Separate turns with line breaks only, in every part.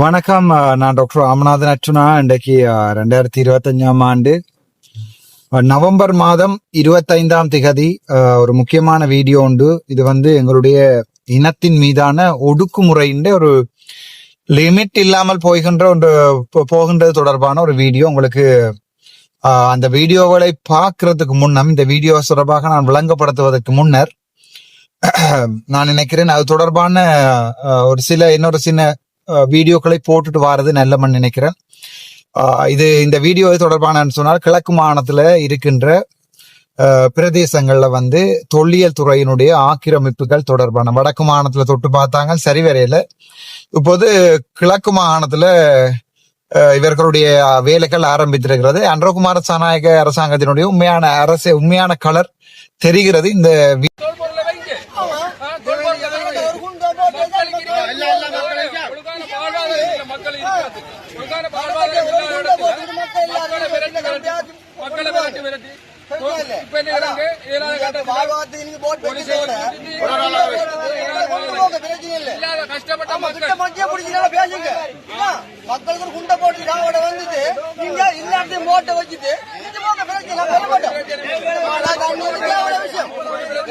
வணக்கம். நான் டாக்டர் ராமநாதன் அர்ச்சுனா இன்றைக்கு ரெண்டாயிரத்தி இருபத்தஞ்சாம் ஆண்டு நவம்பர் மாதம் இருபத்தைந்தாம் திகதி ஒரு முக்கியமான வீடியோ உண்டு. இது வந்து எங்களுடைய இனத்தின் மீதான ஒடுக்குமுறையின் ஒரு லிமிட் இல்லாமல் போகின்ற ஒன்று போகின்றது தொடர்பான ஒரு வீடியோ உங்களுக்கு அந்த வீடியோகளை பார்க்கறதுக்கு முன்னம் இந்த வீடியோ தொடர்பாக நான் விளங்கப்படுத்துவதற்கு முன்னர் நான் நினைக்கிறேன் அது தொடர்பான ஒரு சில இன்னொரு சின்ன வீடியோக்களை போட்டுட்டு வாரது நல்லமன்னு நினைக்கிறேன். இது இந்த வீடியோ தொடர்பான சொன்னால் கிழக்கு மாநிலத்தில் இருக்கின்ற பிரதேசங்களில் வந்து தொல்லியல் துறையினுடைய ஆக்கிரமிப்புகள் தொடர்பான வடக்கு மாகாணத்தில் தொட்டு பார்த்தாங்க சரி வரையில. இப்போது கிழக்கு மாகாணத்தில் இவர்களுடைய வேலைகள் ஆரம்பித்திருக்கிறது. அன்றகுமார சனாயக அரசாங்கத்தினுடைய உண்மையான அரசு உண்மையான கலர் தெரிகிறது. இந்த வி-
தோல்பொருளை வைங்க. ஆ, தோல்பொருளை வைங்க. மக்களுக்கு இருக்கிற- ஒழுங்கான வாழ்வாதாரம் இருக்கிற மக்கள் இருக்கிறது. ஒழுங்கான வாழ்வாதாரம் இல்லாத இடத்துல மக்களை விரட்டி விரட்டி, மக்களை விரட்டி விரட்டி, இப்ப என்ன செய்றாங்க? ஏழாவது கட்டத்துல போலீஸை வச்சுட்டு இல்லாத கஷ்டப்பட்ட மக்கள்
மக்களுக்கு ஒரு குண்டை போட்டு சாவோட வந்துட்டு நீங்க இல்லாட்டி மோட்டை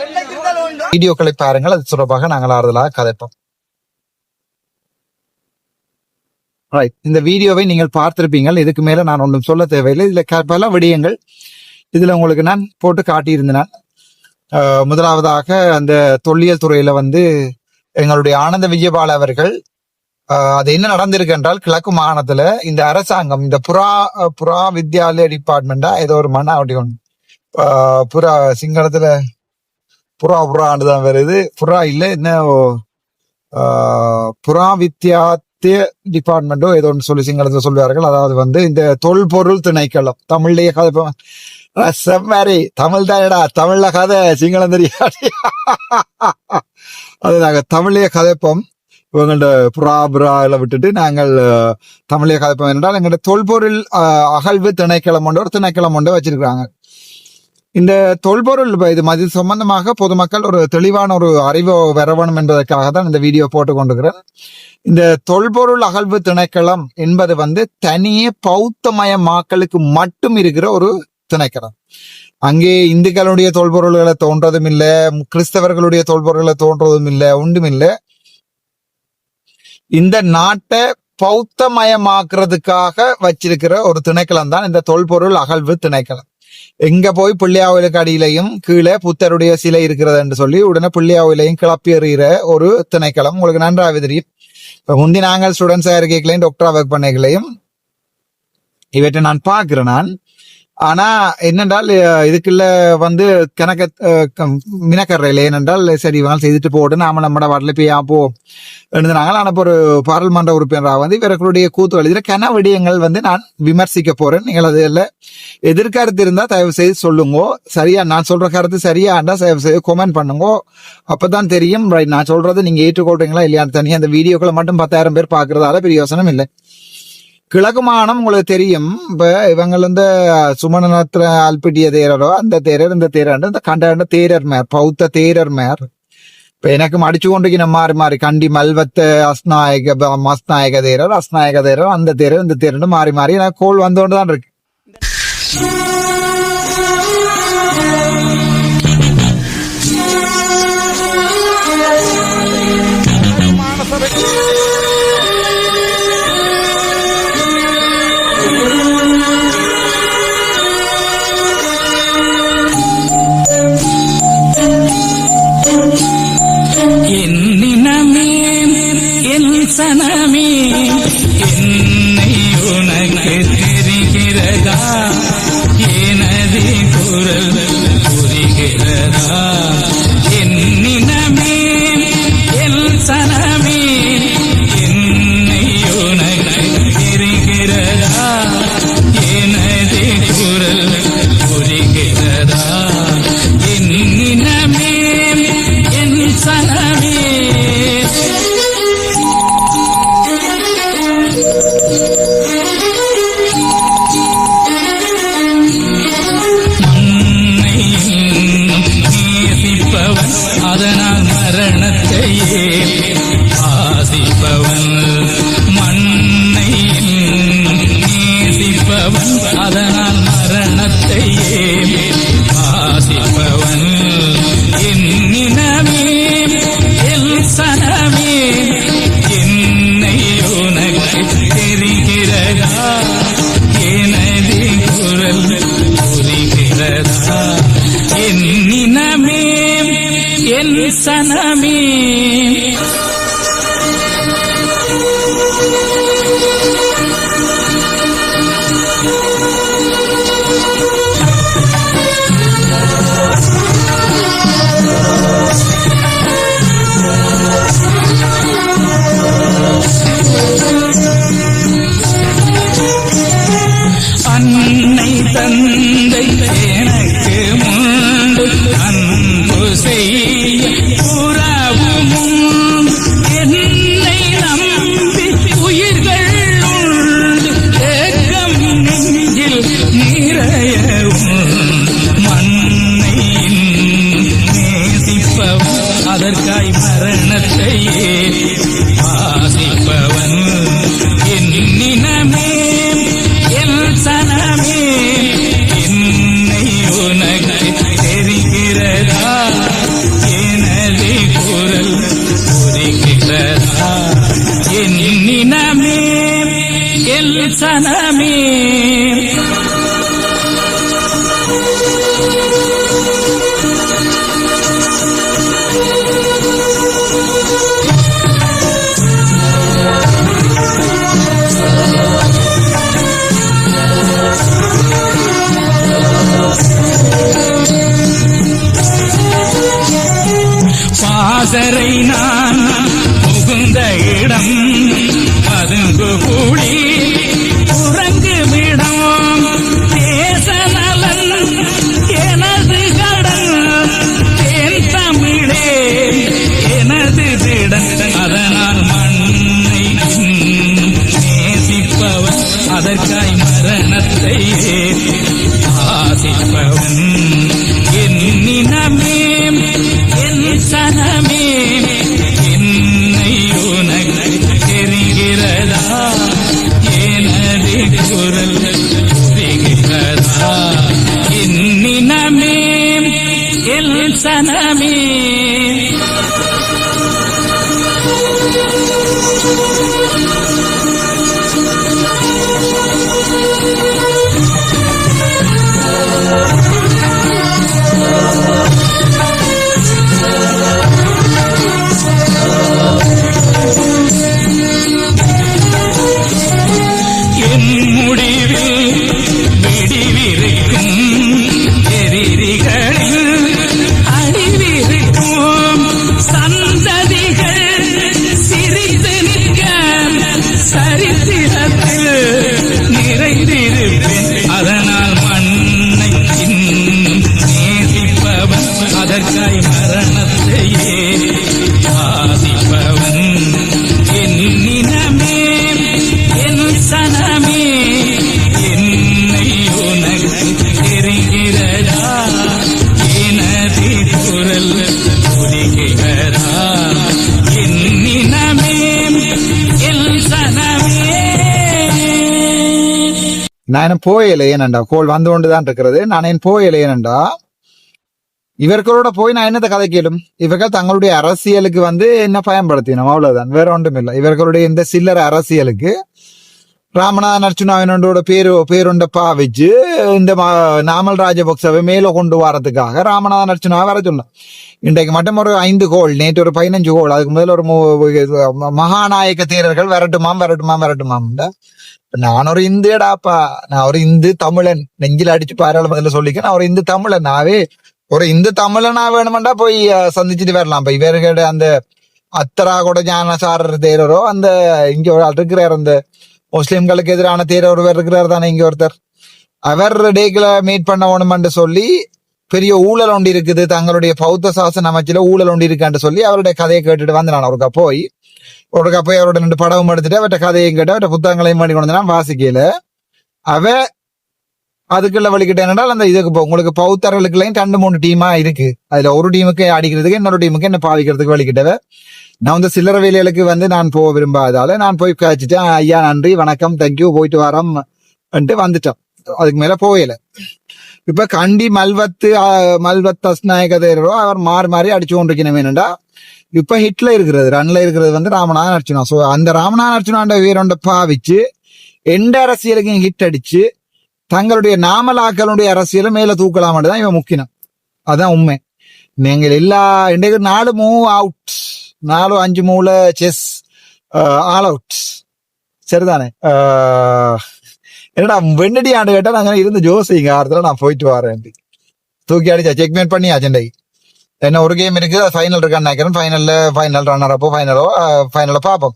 என்னைக்கு இருந்தாலும் உண்டு
வீடியோக்களை பாருங்கள் அது தொடர்பாக நாங்கள் ஆறுதலாக கதைப்போம் ரைட் இந்த வீடியோவை நீங்கள் பார்த்திருப்பீங்கள். இதுக்கு மேல நான் ஒன்றும் சொல்ல தேவையில்லை. இதுல பல விடயங்கள். இதுல உங்களுக்கு நான் போட்டு காட்டியிருந்தேன். முதலாவதாக அந்த தொல்லியல் துறையில வந்து எங்களுடைய ஆனந்த விஜயபால அவர்கள் அது என்ன நடந்திருக்கு என்றால் கிழக்கு மாகாணத்துல இந்த அரசாங்கம் இந்த புறா புறா வித்யாலய டிபார்ட்மெண்டா ஏதோ ஒரு மன அப்படி ஒன்று புறா சிங்களத்துல புறா புறான்னு தான் வருது புறா இல்லை என்ன ஆஹ், புறா வித்தியாத்திய டிபார்ட்மெண்டோ ஏதோ ஒன்று சொல்லி சிங்களத்தில் சொல்லுவார்கள். அதாவது வந்து இந்த தொல்பொருள் திணைக்களம். தமிழ்லயே கதை ரசம் மாதிரி தமிழ் தானடா. தமிழ்ல கதை. சிங்களம் தெரியாது. அது நாங்க தமிழ்லயே கதைப்போம். இவங்கள்ட்ட புறா புறால விட்டுட்டு நாங்கள் தமிழே கதைப்போம். என்றால் எங்கள்ட்ட தொல்பொருள் அகழ்வு திணைக்களம் ஒன்று ஒரு திணைக்களம் ஒன்று வச்சிருக்காங்க இந்த தொல்பொருள் இது மது சம்பந்தமாக பொதுமக்கள் ஒரு தெளிவான ஒரு அறிவு வரவணும் என்பதற்காக தான் இந்த வீடியோ போட்டு கொண்டிருக்கிறேன் இந்த தொல்பொருள் அகழ்வு திணைக்களம் என்பது வந்து தனியே பௌத்தமயமாக்கலுக்கு மட்டும் இருக்கிற ஒரு திணைக்களம். அங்கே இந்துக்களுடைய தொல்பொருள்களை தோன்றதும் இல்லை கிறிஸ்தவர்களுடைய தொல்பொருள்களை தோன்றதும் இல்லை ஒன்றும் இல்லை. இந்த நாட்டை பௌத்தமயமாக்குறதுக்காக வச்சிருக்கிற ஒரு திணைக்களம் தான் இந்த தொல்பொருள் அகழ்வு திணைக்களம். எங்க போய் பிள்ளையாவிலுக்கு அடியிலையும் கீழே புத்தருடைய சிலை இருக்கிறது என்று சொல்லி உடனே பிள்ளையாவிலையும் கிளப்பி எறிகிற ஒரு திணைக்களம். உங்களுக்கு நன்றாக தெரியும். இப்போ முந்தி நாங்கள் ஸ்டூடெண்ட்ஸா இருக்கலையும் டாக்டரா ஒர்க் பண்ணைகளையும் இவற்றை நான் பார்க்கிறேன் நான். ஆனா என்னென்றால் இதுக்குள்ள வந்து கணக்க அஹ், கம்- ஏனென்றால் சரி இவங்க செய்துட்டு போட்டு நாம நம்ம வாட்டில் போய் போ எழுதுனாங்க ஆனா இப்போ ஒரு பாராளுமன்ற உறுப்பினராக வந்து இவர்களுடைய கூத்து எழுதுகிற கன விடயங்கள் வந்து நான் விமர்சிக்க போறேன். நீங்கள் அது இல்லை எதிர்கருத்து இருந்தா தயவு செய்து சொல்லுங்க. சரியா நான் சொல்ற கருத்து சரியா தயவு செய்து கமெண்ட் பண்ணுங்க. அப்பதான் தெரியும். right, நான் சொல்றது நீங்க ஏற்றுக்கொள்றீங்களா இல்லையான்னு தனியாக அந்த வீடியோக்களை மட்டும் பத்தாயிரம் பேர் பாக்குறதால பெரிய யோசனம் இல்லை. கிழகுமானம் உங்களுக்கு தெரியும். இப்போ இவங்க இந்த சுமணத்திர அல்பிட்டிய தேரரோ அந்த தேரர் இந்த தேரர் இந்த கண்டாண்ட தேரர் மேர் பௌத்த தேரர் மேர். இப்ப எனக்கு அடிச்சு கொண்டு மாறி மாறி கண்டி மல்வத்த அஸ்நாயக ப- மஸ்நாயக தேரர் அஸ்நாயக தேரர் அந்த தேரர் இந்த தேரர் மாறி மாறி எனக்கு கோல் வந்தோண்டு தான் இருக்கு.
அதனால் மரணத்தை Sari
நான் என்ன போயல ஏனண்டா கோல் வந்து கொண்டு தான் இருக்கிறது நான் என் போயல ஏனண்டா இவர்களோட போய் நான் என்னத்தை கதை கேளும் இவர்கள் தங்களுடைய அரசியலுக்கு வந்து என்ன பயன்படுத்தினோம் அவ்வளவுதான் வேற ஒன்றும் இல்லை இவர்களுடைய இந்த சில்லற அரசியலுக்கு ராமநாதன் அர்ச்சுனாவினோட பேரு பேருண்ட பாவிச்சு இந்த நாமல் ராஜபக்சவை மேல கொண்டு வரதுக்காக ராமநாதன் அர்ச்சுனாவை வர சொல்லலாம் இன்றைக்கு மட்டும் ஒரு ஐந்து கோல் நேற்று ஒரு பதினஞ்சு கோல் அதுக்கு முதல்ல ஒரு மகாநாயக தேரர்கள் வரட்டுமாம் வரட்டுமாம் வரட்டுமாம்டா நான் ஒரு இந்துடாப்பா நான் ஒரு இந்து தமிழன் நெஞ்சில் அடிச்சு பாராளுமன்றத்துல சொல்லிக்க நான் ஒரு இந்து தமிழன் நாவே ஒரு இந்து தமிழனா வேணுமெண்டா போய் சந்திச்சுட்டு வரலாம். இப்ப இவர்களோட அந்த அத்தரா கூட ஞானசாரர் தேரரோ அந்த இங்க ஒரு இருக்கிறார் அந்த முஸ்லிம்களுக்கு எதிரான தேரர் ஒருவர் இருக்கிறார் தானே இங்க ஒருத்தர். அவர் டேக்கில் மீட் பண்ண வேணுமென்று சொல்லி பெரிய ஊழல் ஒன்று இருக்குது தங்களுடைய பௌத்த சாசன அமைச்சில ஊழல் ஒன்று இருக்கான்னு சொல்லி அவருடைய கதையை கேட்டுட்டு வந்து நான் போய் அவருக்கா போய் அவரோட ரெண்டு படமும் எடுத்துட்டு அவர்கிட்ட கதையும் கேட்டு அவர்கிட்ட புத்தகங்களையும் பண்ணி கொண்டு நான் வாசிக்கல அவ அதுக்குள்ள வலிக்கிட்ட என்னடா அந்த இதுக்கு போ உங்களுக்கு பௌத்தர்களுக்குலையும் ரெண்டு மூணு டீமா இருக்கு. அதுல ஒரு டீமுக்கு அடிக்கிறதுக்கு இன்னொரு டீமுக்கு என்ன பாவிக்கிறதுக்கு வலிக்கிட்டவ நான் வந்து சில்லற வேலைகளுக்கு வந்து நான் போக விரும்பாதால நான் போய் காய்ச்சிட்டேன் ஐயா நன்றி வணக்கம் தேங்க்யூ போயிட்டு வரோம் வந்துட்டோம். அதுக்கு மேல போகல. இப்ப கண்டி மல்வத்து மல்வத் அஸ்நாயக அவர் மாறி மாறி அடிச்சு கொண்டிருக்கணும் வேணுண்டா இப்ப ஹிட்ல இருக்கிறது ரன்ல இருக்கிறது வந்து ராமநாதன் அர்ச்சுனா சோ அந்த ராமநாதன் அர்ச்சுனாண்ட வீரண்ட பாவிச்சு எந்த அரசியலுக்கும் ஹிட் அடிச்சு தங்களுடைய நாமலாக்களுடைய அரசியலை மேல தூக்கலாம்னு தான் இவன் முக்கியம் அதான் உண்மை. நீங்கள் எல்லா இன்றைக்கு நாலு மூவ் அவுட்ஸ் நாலு அஞ்சு மூவ்ல செஸ் ஆல் அவுட் சரிதானே? ஆஹ், என்னடா வெண்ணடி ஆண்டு கேட்டா நாங்க இருந்து ஜோசிங்க. ஆறுதல நான் போயிட்டு வரேன். தூக்கி அடிச்சா செக்மேட் பண்ணி அஜெண்டை? என்ன ஒரு கேம் இருக்கு ஃபைனல் இருக்கான்னு நினைக்கிறேன். ஃபைனல்ல ஃபைனல் ரன்னர் அப்போ ஃபைனலோ ஃபைனல பார்ப்போம்.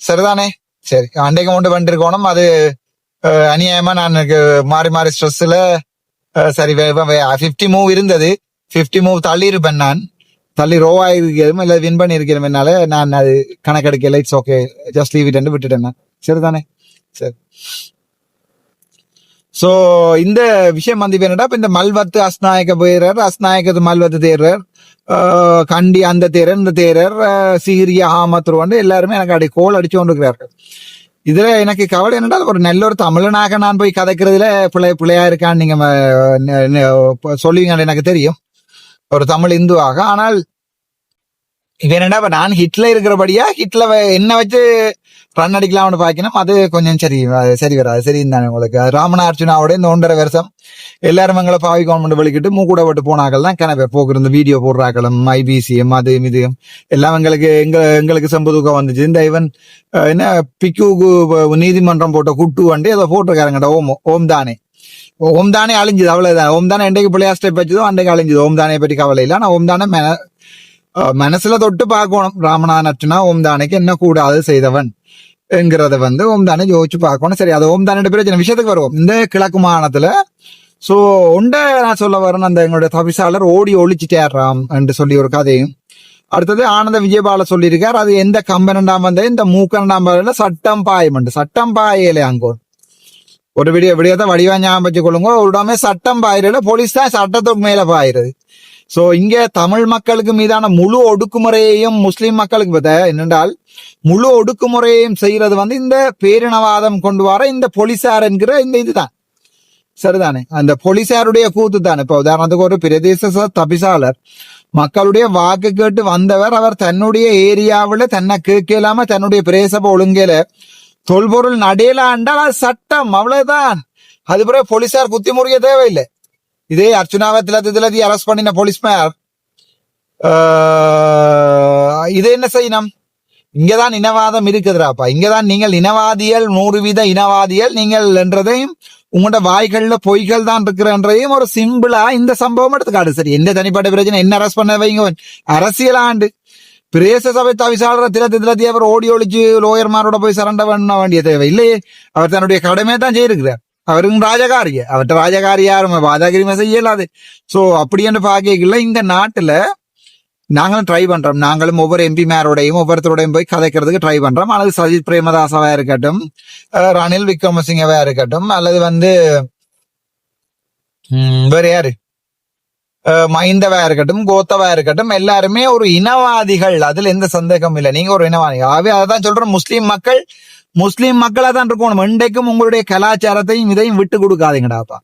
சரிதானே? சரி அண்டைக்கு கொண்டு பண்ணிருக்கணும் அது அநியாயமா நான் எனக்கு மாறி மாறி ஸ்ட்ரெஸ்ல சரி ஃபிஃப்டி மூவ் இருந்தது. ஃபிஃப்டி மூவ் தள்ளி இருப்பேன் நான். தள்ளி ரோ ஆயிருக்கிறதும் இல்லை வின் பண்ணி இருக்கிறதுனால நான் அது கணக்கெடுக்கல. It's okay just leave it விட்டுட்டேன் நான். சரிதானே? சரி. சோ இந்த விஷயம் வந்து என்னடா? இப்போ இந்த மல்வத்து அஸ்நாயக போயிறார் அஸ்நாயக்கத்து மல்வத்து தேர்றார். கண்டி அந்த தேரர் இந்த தேரர் சீரிய ஆமத்துரு வந்து எல்லாருமே எனக்கு அப்படி கோல் அடிச்சு கொண்டிருக்கிறார்கள் இதுல எனக்கு கவலை என்னடா? ஒரு நல்ல ஒரு தமிழனாக நான் போய் கதைக்கிறதுல பிள்ளை பிள்ளையா இருக்கான்னு நீங்க சொல்லுவீங்கன்னு எனக்கு தெரியும். ஒரு தமிழ் இந்துவாக. ஆனால் இவன் என்னடா நான் ஹிட்ல இருக்கிறபடியா? ஹிட்ல என்ன வச்சு ரன் அடிக்கலாம்னு பாக்கணும் அது கொஞ்சம் சரி சரி வராது. சரி தானே உங்களுக்கு. அது ராமனா அர்ச்சுனாவோட இந்த ஒன்றரை வருஷம் எல்லாரும் எங்களை பாவி கவர்மெண்ட் வெளிக்கிட்டு மூக்கூட விட்டு போனாக்கள் தான். கனவே இந்த வீடியோ போடுறாக்களும் ஐபிசிஎம் அது இது எல்லாம் எங்களுக்கு எங்க எங்களுக்கு செம்பு தூக்கம் வந்துச்சு. இந்த இவன் என்ன பிக்கு நீதிமன்றம் போட்ட குட்டு வண்டி அதை போட்டிருக்காருங்கடா ஓம் ஓம் தானே. ஓம் தானே அழிஞ்சுது அவ்வளவுதான். ஓம் தானே என்றைக்கு பிள்ளையா ஸ்டெப் வச்சதோ அன்றைக்கு அழிஞ்சுது. ஓம் தானே பற்றி கவலை இல்லை. ஆனா ஓம் தானே மன மனசுல தொட்டு பார்க்கணும். ராமநாதன் அர்ச்சுனா ஓம் தானைக்கு என்ன கூடாது செய்தவன் என்கிறத வந்து ஓம் தானே யோசிச்சு பார்க்கணும். சரி அது ஓம் தானே பிரச்சனை. விஷயத்துக்கு வருவோம். இந்த கிழக்கு மாகாணத்துல சோ உண்ட நான் சொல்ல வரேன் அந்த எங்களுடைய தவிசாளர் ஓடி ஒழிச்சிட்டேறாம் என்று சொல்லி ஒரு கதையும். அடுத்தது ஆனந்த விஜயபால சொல்லியிருக்கார். அது எந்த கம்பனண்டாம் வந்த இந்த மூக்கண்டாம் வரையில சட்டம் பாயம் சட்டம் பாயலே அங்கோ ஒரு விடிய விடியத்தை வடிவா ஞாபகம் வச்சு கொள்ளுங்க ஒரு இடமே சட்டம் பாயிரல போலீஸ் தான் சட்டத்துக்கு மேல பாயிருது சோ இங்க தமிழ் மக்களுக்கு மீதான முழு ஒடுக்குமுறையையும் முஸ்லிம் மக்களுக்கு பத்த என்னென்றால் முழு ஒடுக்குமுறையையும் செய்யறது வந்து இந்த பேரினவாதம் கொண்டு வர இந்த போலீசார் என்கிற இந்த இதுதான். சரிதானே? அந்த போலீசாருடைய கூத்து தான் இப்ப உதாரணத்துக்கு ஒரு பிரதேச ச- தபிசாளர் மக்களுடைய வாக்கு கேட்டு வந்தவர் அவர் தன்னுடைய ஏரியாவில் தன்னை கேட்கலாம தன்னுடைய பிரேசப ஒழுங்கையில தொல்பொருள் நடையலாண்டால் அது சட்டம் அவ்வளவுதான். அது பிறகு போலீசார் குத்தி முறிய தேவையில்லை. இதே அர்ச்சுனாவை திலதி திலதி அரெஸ்ட் பண்ணின போலீஸ்மேர். மேர் இது என்ன செய்யணும்? இங்கதான் இனவாதம் இருக்குதுடாப்பா. இங்கதான் நீங்கள் இனவாதிகள் நூறு வீத இனவாதிகள் நீங்கள் என்றதையும் உங்களோட வாய்கள்ல பொய்கள் தான் இருக்கிறன்றதையும் ஒரு சிம்பிளா இந்த சம்பவம் எடுத்துக்காடு. சரி எந்த தனிப்பட்ட பிரச்சனை? என்ன அரெஸ்ட் பண்ண வைங்க? அரசியல் ஆண்டு பிரேச சபை தவிசாளர் திரத்தி திலத்தி அவர் ஓடி ஒழிச்சு லோயர்மாரோட போய் சரண்ட பண்ண வேண்டிய தேவை இல்லையே. அவர் தன்னுடைய கடமையை தான் செய்திருக்கிறார். அவரும் ராஜகாரிய. அவர்கிட்ட ராஜகாரி யாரும் வாதாகிரிமை செய்யலாது சோ அப்படி என்று பாக்கல இந்த நாட்டுல நாங்களும் ட்ரை பண்றோம். நாங்களும் ஒவ்வொரு எம்பிமாரோடையும் ஒவ்வொருத்தரோடையும் போய் கதைக்கிறதுக்கு ட்ரை பண்றோம். அல்லது சஜித் பிரேமதாசாவா இருக்கட்டும் ரணில் விக்ரமசிங்கவா இருக்கட்டும் அல்லது வந்து வேற யாரு? மைந்தவா இருக்கட்டும் கோத்தவா இருக்கட்டும் எல்லாருமே ஒரு இனவாதிகள். அதுல எந்த சந்தேகமும் இல்லை. நீங்க ஒரு இனவாதி ஆகவே அதான் சொல்றோம். முஸ்லீம் மக்கள் முஸ்லீம் மக்களா தான் இருக்கணும். இன்றைக்கும் உங்களுடைய கலாச்சாரத்தையும் இதையும் விட்டு கொடுக்காதீங்கடாப்பா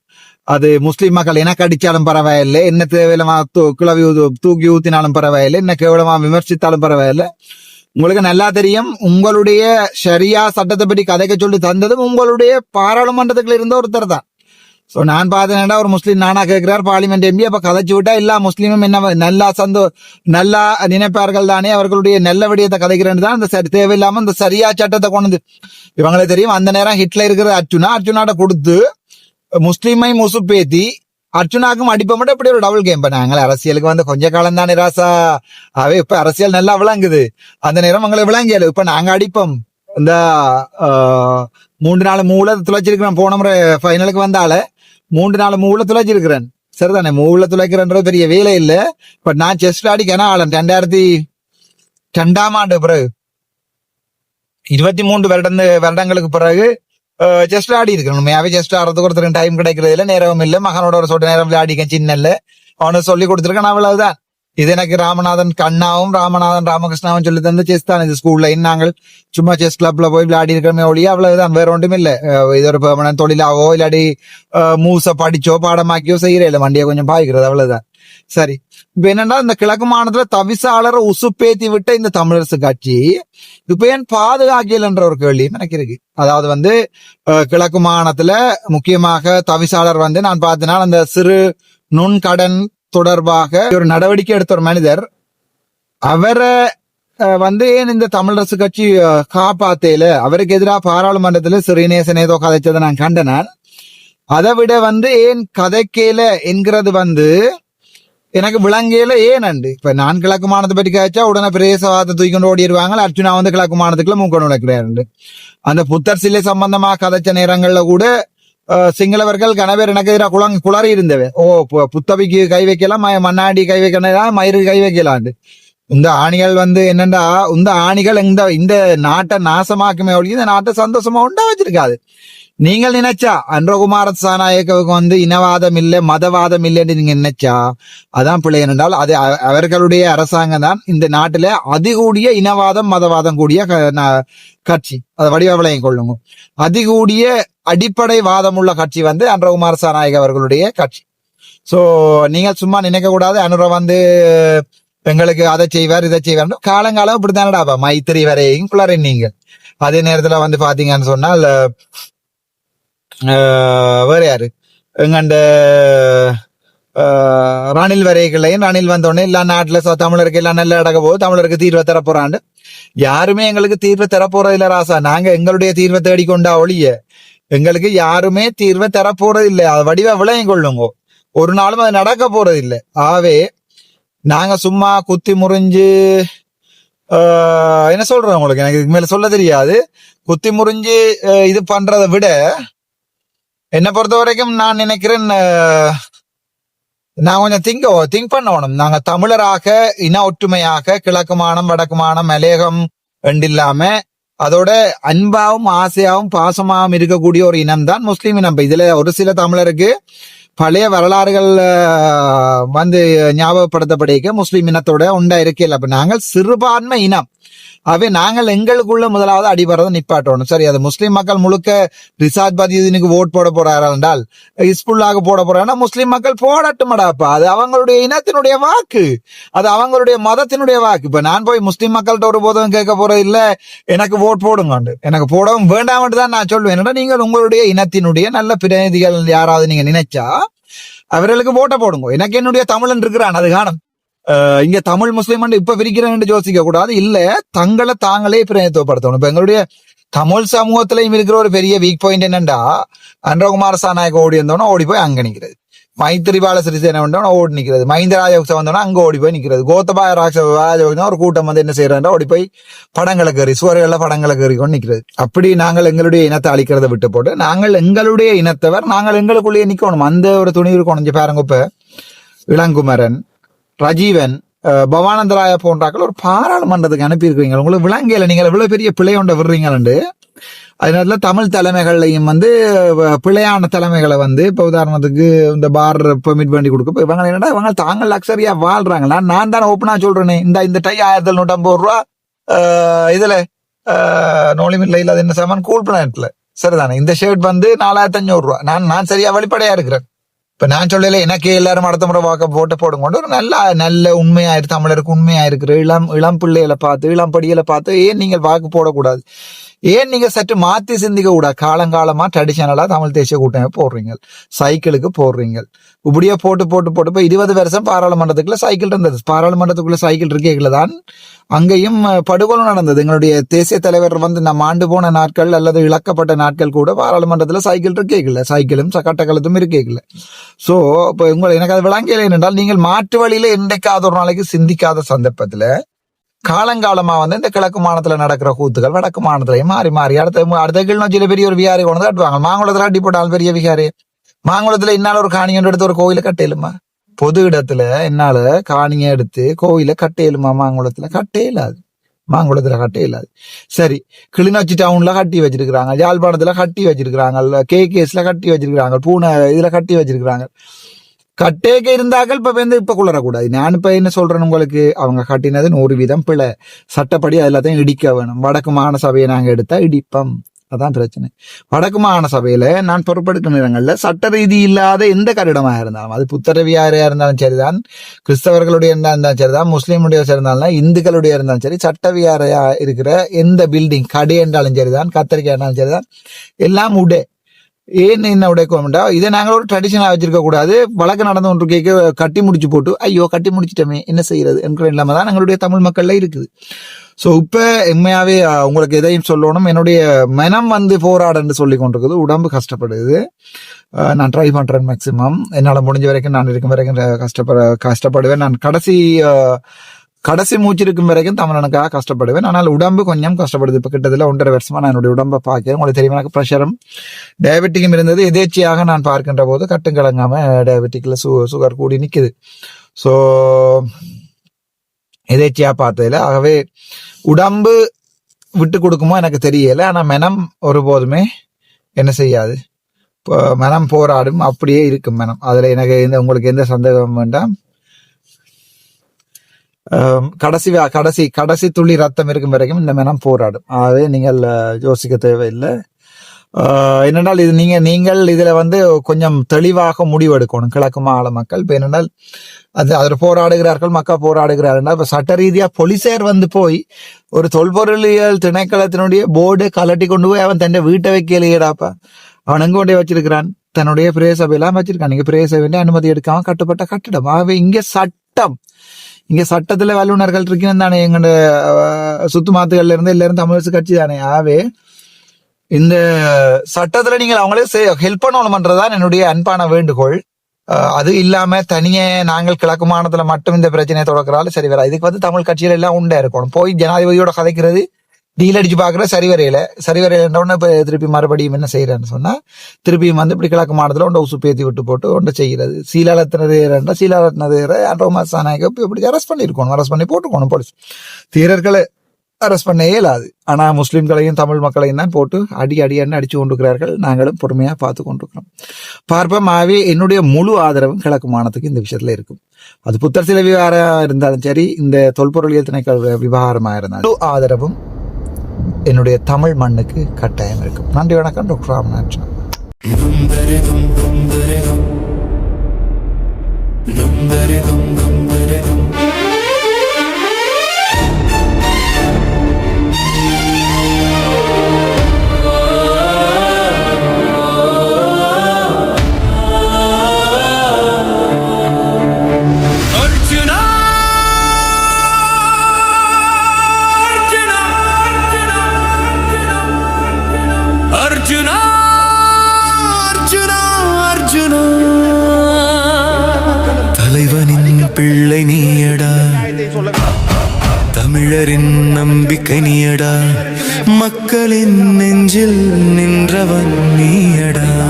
அது முஸ்லீம் மக்கள் எனக்கு அடிச்சாலும் பரவாயில்லை. என்ன தேவையில்லமா தூ- கிளவி தூக்கி ஊத்தினாலும் பரவாயில்லை. என்ன கேவலமா விமர்சித்தாலும் பரவாயில்லை. உங்களுக்கு நல்லா தெரியும். உங்களுடைய ஷரியா சட்டத்தை பற்றி கதைக்க சொல்லி தந்ததும் உங்களுடைய பாராளுமன்றத்துக்குள்ள இருந்த ஒருத்தர் தான். ஸோ நான் பார்த்தேன்டா ஒரு முஸ்லீம் நானா கேட்கிறார் பார்லிமெண்ட் எம்பி அப்போ கதைச்சு விட்டா எல்லா முஸ்லீமும் என்ன நல்லா சந்தோ நல்லா நினைப்பார்கள் தானே அவர்களுடைய நல்ல விடயத்தை கதைக்கிறேன்னு தான் அந்த சரி தேவையில்லாமல் இந்த சரியா சட்டத்தை கொண்டு வந்து தெரியும் அந்த நேரம் ஹிட்ல இருக்கிற அர்ஜுனா அர்ச்சுனாட்ட கொடுத்து முஸ்லீமை முசுப்பேத்தி அர்ஜுனாக்கும் அடிப்ப மட்டும் இப்படி ஒரு டபுள் கேம் நாங்களே அரசியலுக்கு வந்து கொஞ்ச காலம் தானே ராசா அவே இப்ப அரசியல் நல்லா விளங்குது அந்த நேரம் எங்களை விளங்கியல இப்ப நாங்க அடிப்போம் இந்த மூன்று நாள் மூல துளைச்சிருக்கிறோம் போன முறை ஃபைனலுக்கு வந்தால மூன்று நாள் மூல துளைச்சிருக்கிறேன். சரிதானே? மூல துளைக்கிறன்றது பெரிய வேலை இல்ல. பட் நான் செஸ்ட் ஆடிக்கேனா ஆளன்? ரெண்டாயிரத்தி ரெண்டாம் ஆண்டு பிறகு. இருபத்தி மூன்று வருடம் வருடங்களுக்கு பிறகு செஸ்ட் ஆடி இருக்கணும் உண்மையாவே செஸ்ட் ஆடுறதுக்கு ஒருத்தருக்கு டைம் கிடைக்கிறது இல்லை நேரமும் இல்ல. மகனோட ஒரு சொட்ட நேரம் விளையாடிக்கேன் சின்ன இல்ல. அவனுக்கு சொல்லி கொடுத்துருக்கேன் அவ்வளவுதான். இது எனக்கு ராமநாதன் கண்ணாவும் ராமநாதன் ராமகிருஷ்ணாவும் சொல்லி தந்து செஸ் தான் இது ஸ்கூல்ல நாங்கள் சும்மா செஸ் கிளப்ல போய் விளையாடி இருக்கிறோமே ஒழிய அவ்வளவுதான் வேற ஒன்றும் இல்ல. இது ஒரு பெர்மனன்ட் தொழிலாவோ இல்லாடி மூச படிச்சோ பாடமாக்கியோ செய்யற இல்ல வண்டியை கொஞ்சம் பாய்க்கிறது அவ்வளவுதான். சரி. இப்ப என்னன்னா இந்த கிழக்கு மாநிலத்துல தவிசாளரை உசுப்பேத்தி விட்ட இந்த தமிழரசு கட்சி இப்ப ஏன் பாதுகாக்கலன்ற என்ற ஒரு கேள்வியும் எனக்கு இருக்கு. அதாவது வந்து கிழக்கு மாநிலத்துல முக்கியமாக தவிசாளர் வந்து நான் பார்த்தேன்னா அந்த சிறு நுண்கடன் தொடர்பாக ஒரு நடவடிக்கை எடுத்த ஒரு மனிதர். அவரை வந்து ஏன் இந்த தமிழரசு கட்சி காப்பாத்தேல? காப்பாத்தையில அவருக்கு எதிராக பாராளுமன்றத்தில் சிறீநேசன் ஏதோ கதைச்சதை நான் கண்டனான் அதை விட வந்து ஏன் கதைக்கேல என்கிறது வந்து எனக்கு விளங்கையில ஏன் அண்டு? இப்ப நான் கிழக்கு மாநிலத்தை பற்றி காய்ச்சா உடனே பிரேசவாதத்தை தூக்கி கொண்டு ஓடிடுவாங்க அர்ஜுனா வந்து கிழக்கு மாநிலத்துக்குள்ள மூக்கணும் உழைக்கிறாரு அந்த புத்தர் சிலை சம்பந்தமா கதைச்ச நேரங்கள்ல கூட சிங்களவர்கள் கணவர் எனக்கு எதிராக குளங் குளறி இருந்தவை ஓ புத்தவிக்கு புத்தபிக்கு கை வைக்கலாம் ம- மண்ணாடி கை வைக்கலாம் மயிறு கை வைக்கலாண்டு. இந்த ஆணிகள் வந்து என்னண்டா இந்த ஆணிகள் இந்த இந்த நாட்டை நாசமாக்குமே ஒழிய இந்த நாட்டை சந்தோஷமா உண்டா வச்சிருக்காது. நீங்கள் நினைச்சா அன்றகுமார சாநாயக்கவுக்கு வந்து இனவாதம் இல்லை மதவாதம் இல்லைன்னு நீங்க நினைச்சா அதான் பிள்ளை என்றால் அது அவர்களுடைய அரசாங்கம் தான் இந்த நாட்டில அதிகூடிய இனவாதம் மதவாதம் கூடிய கட்சி. அதை வடிவ விளையம் கொள்ளுங்க. அதிகூடிய அடிப்படை வாதம் உள்ள கட்சி வந்து அன்றகுமார சாநாயக் அவர்களுடைய கட்சி. சோ நீங்கள் சும்மா நினைக்க கூடாது அனுர வந்து எங்களுக்கு அதை செய்வார் இதை செய்வார். காலங்காலம் இப்படித்தானடா மைத்திரி வரையும் குளறி நீங்க அதே நேரத்துல வந்து பாத்தீங்கன்னு சொன்னால் வேற யாரு? எங்கண்ட ரணில் வரைகளையும் ரணில் வந்தோடனே எல்லா நாட்டுல தமிழருக்கு எல்லாம் நல்ல இடக்க போகுது தமிழருக்கு தீர்வை தரப்போறாண்டு யாருமே எங்களுக்கு தீர்வை தரப்போறது இல்ல ராசா. நாங்க எங்களுடைய தீர்வை தேடிக்கொண்டா ஒழிய எங்களுக்கு யாருமே தீர்வை தரப்போறது இல்லை அது வடிவ விளையும் கொள்ளுங்க. ஒரு நாளும் அது நடக்க போறது இல்லை ஆகவே நாங்க சும்மா குத்தி முறிஞ்சு என்ன சொல்றேன் உங்களுக்கு? எனக்கு இதுக்கு மேல சொல்ல தெரியாது. குத்தி முறிஞ்சு இது பண்றதை விட என்னை பொறுத்த வரைக்கும் நான் நினைக்கிறேன் நான் கொஞ்சம் திங்க திங்க் பண்ணணும். நாங்க தமிழராக இன ஒற்றுமையாக கிழக்கு மானம் வடக்கு மானம் மலையகம் இல்லாம அதோட அன்பாவும் ஆசையாவும் பாசமாவும் இருக்கக்கூடிய ஒரு இனம் தான் முஸ்லீம் இனம். இதுல ஒரு சில தமிழருக்கு பழைய வரலாறுகள் வந்து ஞாபகப்படுத்தப்படிக்க முஸ்லீம் இனத்தோட உண்டா இருக்கல அப்ப நாங்கள் சிறுபான்மை இனம். அவை நாங்கள் எங்களுக்குள்ள முதலாவது அடிபடுறதை நிப்பாட்டணும். சரி அது முஸ்லீம் மக்கள் முழுக்க ரிசாத் பதியுதீனுக்கு ஓட் போட போறாரா என்றால் இஸ்புல்லாக போட போறாங்கன்னா முஸ்லீம் மக்கள் போடட்டுமடாப்பா அது அவங்களுடைய இனத்தினுடைய வாக்கு. அது அவங்களுடைய மதத்தினுடைய வாக்கு. இப்ப நான் போய் முஸ்லீம் மக்கள்கிட்ட ஒரு போதும் கேட்க போறது இல்ல எனக்கு ஓட் போடுங்க எனக்கு போடவும் வேண்டாம் தான் நான் சொல்லுவேன் என்னடா நீங்கள் உங்களுடைய இனத்தினுடைய நல்ல பிரதிநிதிகள் யாராவது நீங்க நினைச்சா அவர்களுக்கு ஓட்ட போடுங்க. எனக்கு என்னுடைய தமிழன் இருக்கிறான் அது காணும் இங்க தமிழ் முஸ்லீம் இப்ப விரிக்கிறேன் யோசிக்க கூடாது. இல்ல தங்களை தாங்களே பிரதிநிதித்துவப்படுத்தணும். இப்ப எங்களுடைய தமிழ் சமூகத்திலையும் இருக்கிற ஒரு பெரிய வீக் பாயிண்ட் என்னண்டா? அன்றகுமார சாநாயக்க ஓடி வந்தோன்னா ஓடி போய் அங்க நிக்கிறது. மைத்திரிபால சிறிசேன வந்தோன்னா ஓடி நிக்கிறது. மஹிந்த ராஜபக்ச வந்தோன்னா அங்க ஓடி போய் நிக்கிறது. கோத்தபாய ராஜ ராஜபக்ச ஒரு கூட்டம் வந்து என்ன செய்யறா ஓடி போய் படங்களை கறி சுவர்கள படங்களை கறி கொண்டு நிக்கிறது. அப்படி நாங்கள் எங்களுடைய இனத்தை அழிக்கிறத விட்டு போட்டு நாங்கள் எங்களுடைய இனத்தவர் நாங்கள் எங்களுக்குள்ளேயே நிக்கணும். அந்த ஒரு துணிவு குணஞ்சு பாருங்க இப்ப இளங்குமரன் ரஜீவன் பவானந்தராய போன்றாக்கள் ஒரு பாராளுமன்றத்துக்கு அனுப்பியிருக்கிறீங்க. உங்களுக்கு விளங்கியல நீங்கள் இவ்வளவு பெரிய பிழை ஒன்றை அதனால தமிழ் தலைமைகள்லையும் வந்து அஹ், பிழையான தலைமைகளை வந்து இப்போ உதாரணத்துக்கு இந்த பார் பெர்மிட் பண்ணி கொடுக்க இப்ப இவங்க என்னடா இவங்க தாங்கள் லக்ஸரியா வாழ்கிறாங்களா நான் தானே ஓப்பனா சொல்றேனே. இந்த இந்த டை ஆயிரத்தி நூற்றம்பது ரூபா இதில் இதுல நோலிமிட்ல அது என்ன சாமான் கூல் பிளானட்ல சரிதானே? இந்த ஷர்ட் வந்து நாலாயிரத்தி அஞ்சூறு ரூபா. நான் நான் சரியா வெளிப்படையா இருக்கிறேன். இப்ப நான் சொல்லல எனக்கே எல்லாரும் அடுத்த முறை வாக்க போட்டு போடுங்க ஒரு நல்ல நல்ல உண்மையா இருக்கு தமிழருக்கு உண்மையா இருக்கிற இளம் இளம் பிள்ளைகளை பார்த்து இளம் படிகளை பார்த்து ஏன் நீங்கள் வாக்கு போடக்கூடாது? ஏன் நீங்க சற்று மாத்தி சிந்திக்க கூடாது? காலங்காலமா ட்ரெடிஷனலா தமிழ் தேசிய கூட்டமைப்பு போடுறீங்க சைக்கிளுக்கு போடுறீங்க இப்படியே போட்டு போட்டு போட்டு இப்போ இருபது வருஷம் பாராளுமன்றத்துக்குள்ள சைக்கிள் இருந்தது. பாராளுமன்றத்துக்குள்ள சைக்கிள் இருக்கேங்கள தான். அங்கேயும் படுகொலை நடந்தது. எங்களுடைய தேசிய தலைவர் வந்து நம்ம ஆண்டு போன நாட்கள் அல்லது இழக்கப்பட்ட நாட்கள் கூட பாராளுமன்றத்தில் சைக்கிள் இருக்கேக்கல சைக்கிளும் ச- கட்டக்கலத்தும் ஸோ இப்போ உங்களை எனக்கு அது விளங்கல என்றால் நீங்கள் மாற்று வழியில என்றைக்காவது ஒரு நாளைக்கு சிந்திக்காத சந்தர்ப்பத்தில் காலங்காலமா வந்து இந்த கிழக்கு மாநிலத்துல நடக்கிற கூத்துகள் வடக்கு மாநிலத்திலையும் மாறி மாறி. அடுத்த அடுத்த கிளிநொச்சியில பெரிய ஒரு விகாரி கொண்டு தான் கட்டுவாங்க. மாங்குளத்துல கட்டி போட்டால் பெரிய விகாரி. மாங்குளத்துல இன்னால ஒரு காணிங்க எடுத்து ஒரு கோயில கட்டையிலுமா பொது இடத்துல என்னால காணிங்க எடுத்து கோயில கட்டையிலுமா மாங்குளத்துல? கட்டே இல்லாது மாங்குளத்துல கட்டே இல்லாது சரி கிளிநொச்சி டவுன்ல கட்டி வச்சிருக்கிறாங்க யாழ்ப்பாணத்துல கட்டி வச்சிருக்கிறாங்க கே கேஸ்ல கட்டி வச்சிருக்கிறாங்க பூனை இதுல கட்டி வச்சிருக்கிறாங்க. கட்டேக்க இருந்தாக்கள் இப்ப வந்து இப்ப குளரக்கூடாது நான் இப்ப என்ன சொல்றேன் உங்களுக்கு? அவங்க கட்டினது நூறு வீதம் பிழை. சட்டப்படி அது எல்லாத்தையும் இடிக்க வேணும். வடக்கு மாகாண சபையை நாங்க எடுத்தா இடிப்போம். அதான் பிரச்சனை. வடக்கு மாகாண சபையில நான் பொறுப்பெடுக்கும் நேரங்களில் சட்ட ரீதி இல்லாத எந்த கட்டிடமாக இருந்தாலும் அது புத்தரவியாரையா இருந்தாலும் சரிதான் கிறிஸ்தவர்களுடைய இருந்தாலும் சரிதான் முஸ்லீமுடைய இருந்தாலும் இந்துக்களுடைய இருந்தாலும் சரி சட்டவியாரையா இருக்கிற எந்த பில்டிங் கடை என்றாலும் சரிதான் கத்தரிக்காய் இருந்தாலும் சரிதான் எல்லாம் உடே. ஏன் என்ன உடைக்கோம்டா இதை நாங்கள் ஒரு ட்ரெடிஷனாக வச்சிருக்க கூடாது. வழக்கு நடந்து ஒன்று கேட்க கட்டி முடிச்சு போட்டு ஐயோ கட்டி முடிச்சிட்டோமே என்ன செய்யறது? என்கிற இல்லாம தான் எங்களுடைய தமிழ் மக்கள்ல இருக்குது. ஸோ இப்போ உண்மையாவே உங்களுக்கு எதையும் சொல்லணும். என்னுடைய மனம் வந்து போராடன்னு சொல்லி கொண்டிருக்குது. உடம்பு கஷ்டப்படுது. நான் ட்ரை பண்றேன் மேக்சிமம் என்னால் முடிஞ்ச வரைக்கும் நான் இருக்கும் வரைக்கும் கஷ்டப்பட கஷ்டப்படுவேன். நான் கடைசி கடைசி மூச்சு இருக்கும் வரைக்கும் தமிழனுக்காக கஷ்டப்படுவேன். ஆனால் உடம்பு கொஞ்சம் கஷ்டப்படுது. இப்போ கிட்டத்தில் ஒன்றரை வருஷமா நான் என்னுடைய உடம்பை பார்க்கிறேன். உங்களுக்கு தெரியும் எனக்கு ப்ரெஷரும் டயபெட்டிக்கும் இருந்தது. எதேச்சியாக நான் பார்க்கின்ற போது கட்டும் கலங்காமல் டயபெட்டிக்ல சு சுகர் கூடி நிற்குது ஸோ எதேச்சியா பார்த்ததுல ஆகவே உடம்பு விட்டு கொடுக்குமோ எனக்கு தெரியலை. ஆனால் மனம் ஒருபோதுமே என்ன செய்யாது. இப்போ மனம் போராடும். அப்படியே இருக்கும் மனம். அதில் எனக்கு எந்த உங்களுக்கு எந்த சந்தேகம் வேண்டாம். கடைசி கடைசி கடைசி துளி ரத்தம் இருக்கும் வரைக்கும் இந்த மனம் போராடும். ஆகவே நீங்கள் யோசிக்க தேவையில்லை. என்னென்னால் என்னென்றால் இது நீங்கள் நீங்கள் இதில் வந்து கொஞ்சம் தெளிவாக முடிவெடுக்கணும். கிழக்கு மாகாண மக்கள். இப்போ என்னென்னால் அது அதில் போராடுகிறார்கள் மக்கள் போராடுகிறார்கள் இப்போ சட்ட ரீதியாக போலீசார் வந்து போய் ஒரு தொல்பொருளியல் திணைக்களத்தினுடைய போர்டு கலட்டி கொண்டு போய் அவன் தன் வீட்டை வைக்கலையேடாப்பா அவன் எங்க கொண்டே வச்சிருக்கிறான்? தன்னுடைய பிரேசபையெல்லாம் வச்சிருக்கான். நீங்க பிரேய அனுமதி எடுக்காம கட்டுப்பட்ட கட்டிடம். ஆகவே இங்கே சட்டம். இங்கே சட்டத்தில் வல்லுநர்கள் இருக்கணும் தானே. எங்களோட சுத்து மாத்துகள்ல இருந்து எல்லாரும் தமிழரசு கட்சி தானே. ஆகவே இந்த சட்டத்தில் நீங்கள் அவங்களே ஹெல்ப் பண்ணணும்ன்றதுதான் என்னுடைய அன்பான வேண்டுகோள். அது இல்லாம தனியே நாங்கள் கிழக்கு மாநிலத்துல மட்டும் இந்த பிரச்சனையை தொடக்கிறாலும் சரி வராது. இதுக்கு வந்து தமிழ் கட்சியில எல்லாம் உண்டா இருக்கணும். போய் ஜனாதிபதியோட கதைக்கிறது டீல் அடிச்சு பாக்குற சரிவரையில வரையில. சரி திருப்பி மறுபடியும் என்ன செய்யறேன்னு சொன்னா திருப்பியும் வந்து இப்படி கிழக்கு மாநிலத்தில் ஒன்றை உசு பேத்தி விட்டு போட்டு ஒன்றை செய்கிறது சீலாலத்தினரேரா சீலாலத்தினரேர ரோமாஸ் நாயக இப்படி அரெஸ்ட் பண்ணிருக்கணும் அரெஸ்ட் பண்ணி போட்டுக்கணும் போலீஸ் தீரர்களை அரெஸ்ட் பண்ண இயலாது ஆனால் முஸ்லீம்களையும் தமிழ் மக்களையும் தான் போட்டு அடி அடியன்னு அடித்து கொண்டிருக்கிறார்கள் நாங்களும் பொறுமையாக பார்த்து கொண்டிருக்கிறோம் பார்ப்போம் என்னுடைய முழு ஆதரவும் கிழக்கு மாநிலத்துக்கு இந்த விஷயத்தில் இருக்கும் அது புத்தர் சில விவகாரம் இருந்தாலும் சரி இந்த தொல்பொருளியல் திணைக்கள விவகாரமாக இருந்தாலும் முழு ஆதரவும் என்னுடைய தமிழ் மண்ணுக்கு கட்டாயம் இருக்கும் நன்றி வணக்கம் டாக்டர் ராமநாத்
தமிழரின் நம்பிக்கை நீயடா. மக்களின் நெஞ்சில் நின்றவன் நீயடா.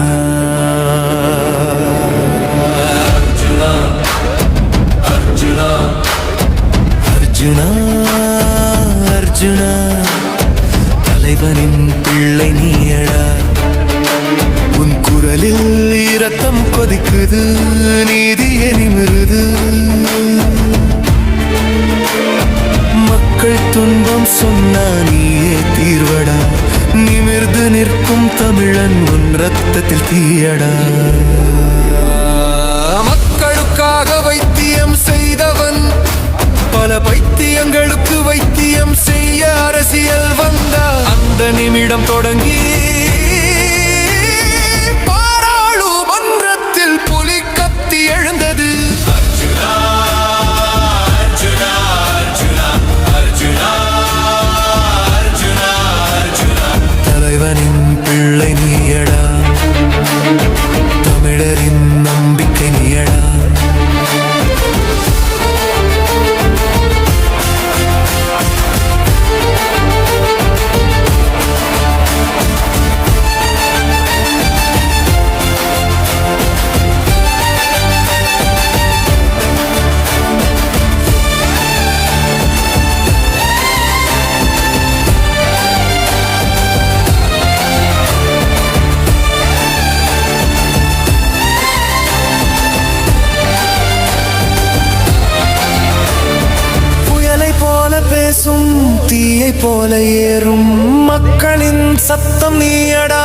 போல ஏறும் மக்களின் சத்தம் நீயடா.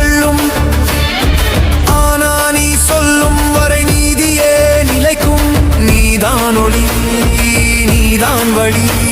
நீதான் ஒளி நீதான் வழி.